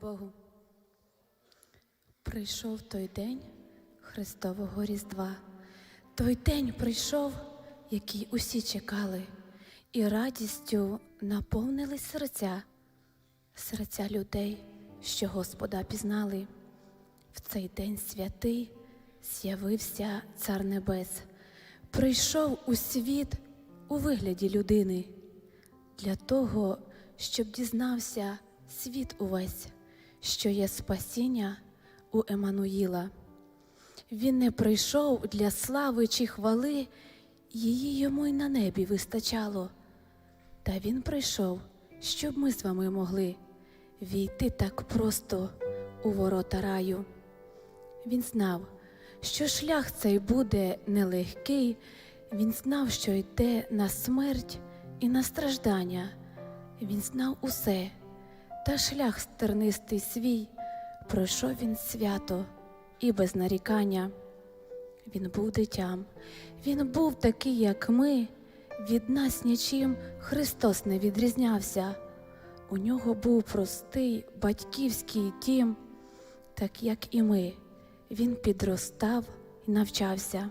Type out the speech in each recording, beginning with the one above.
Богу. Прийшов той день Христового Різдва. Той день прийшов, який усі чекали, і радістю наповнились серця, серця людей, що Господа пізнали. В цей день святий з'явився Цар Небес, прийшов у світ у вигляді людини для того, щоб дізнався світ увесь, що є спасіння у Еммануїла. Він не прийшов для слави чи хвали, її йому й на небі вистачало. Та він прийшов, щоб ми з вами могли війти так просто у ворота раю. Він знав, що шлях цей буде нелегкий, він знав, що йде на смерть і на страждання. Він знав усе, та шлях стернистий свій пройшов він свято і без нарікання. Він був дитям, він був такий, як ми, від нас нічим Христос не відрізнявся. У нього був простий батьківський дім, так як і ми. Він підростав і навчався.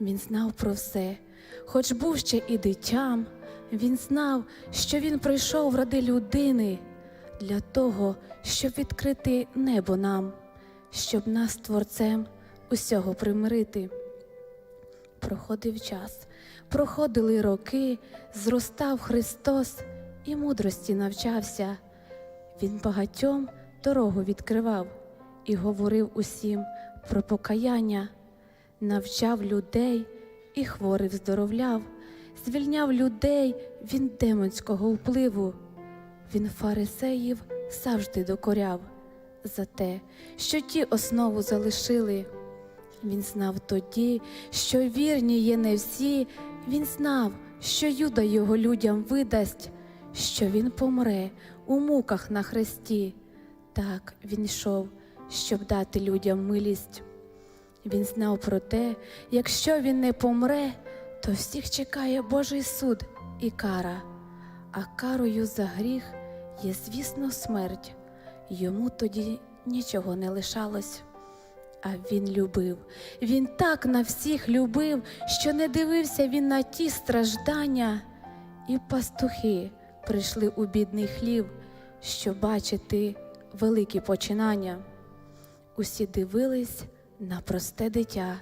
Він знав про все, хоч був ще і дитям, він знав, що він прийшов ради людини для того, щоб відкрити небо нам, щоб нас творцем усього примирити. Проходив час, проходили роки, зростав Христос і мудрості навчався. Він багатьом дорогу відкривав і говорив усім про покаяння, навчав людей і хворих здоровляв, звільняв людей він демонського впливу. Він фарисеїв завжди докоряв за те, що ті основу залишили. Він знав тоді, що вірні є не всі, він знав, що Юда його людям видасть, що він помре у муках на хресті. Так він йшов, щоб дати людям милість. Він знав про те, якщо він не помре, то всіх чекає Божий суд і кара, а карою за гріх є, звісно, смерть. Йому тоді нічого не лишалось. А він любив, він так на всіх любив, що не дивився він на ті страждання, і пастухи прийшли у бідний хлів, щоб бачити великі починання. Усі дивились на просте дитя,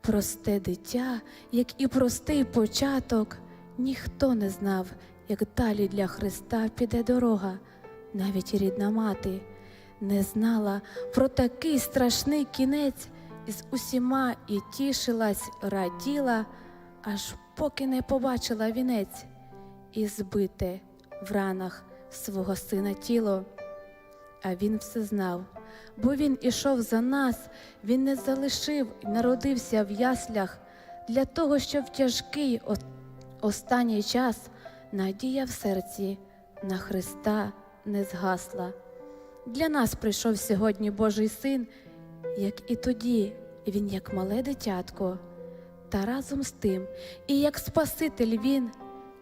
просте дитя, як і простий початок, ніхто не знав, як далі для Христа піде дорога, навіть рідна мати не знала про такий страшний кінець, і з усіма і тішилась, раділа, аж поки не побачила вінець і збите в ранах свого сина тіло. А він все знав, бо він ішов за нас, він не залишив і народився в яслях для того, щоб в тяжкий останній час надія в серці на Христа не згасла. Для нас прийшов сьогодні Божий син, як і тоді він, як мале дитятко, та разом з тим, і як Спаситель він,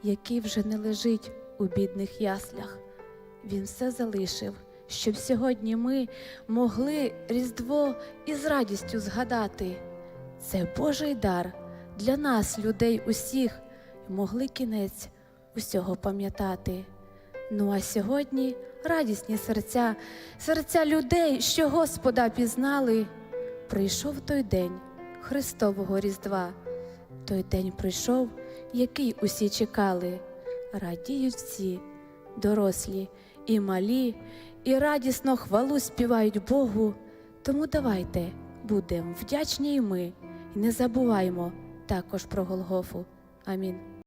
який вже не лежить у бідних яслях. Він все залишив, щоб сьогодні ми могли Різдво із радістю згадати. Це Божий дар для нас, людей усіх, могли кінець усього пам'ятати. Ну а сьогодні радісні серця, серця людей, що Господа пізнали. Прийшов той день Христового Різдва. Той день прийшов, який усі чекали. Радіють всі, дорослі і малі, і радісно хвалу співають Богу. Тому давайте будемо вдячні й ми, і не забуваймо також про Голгофу. Амінь.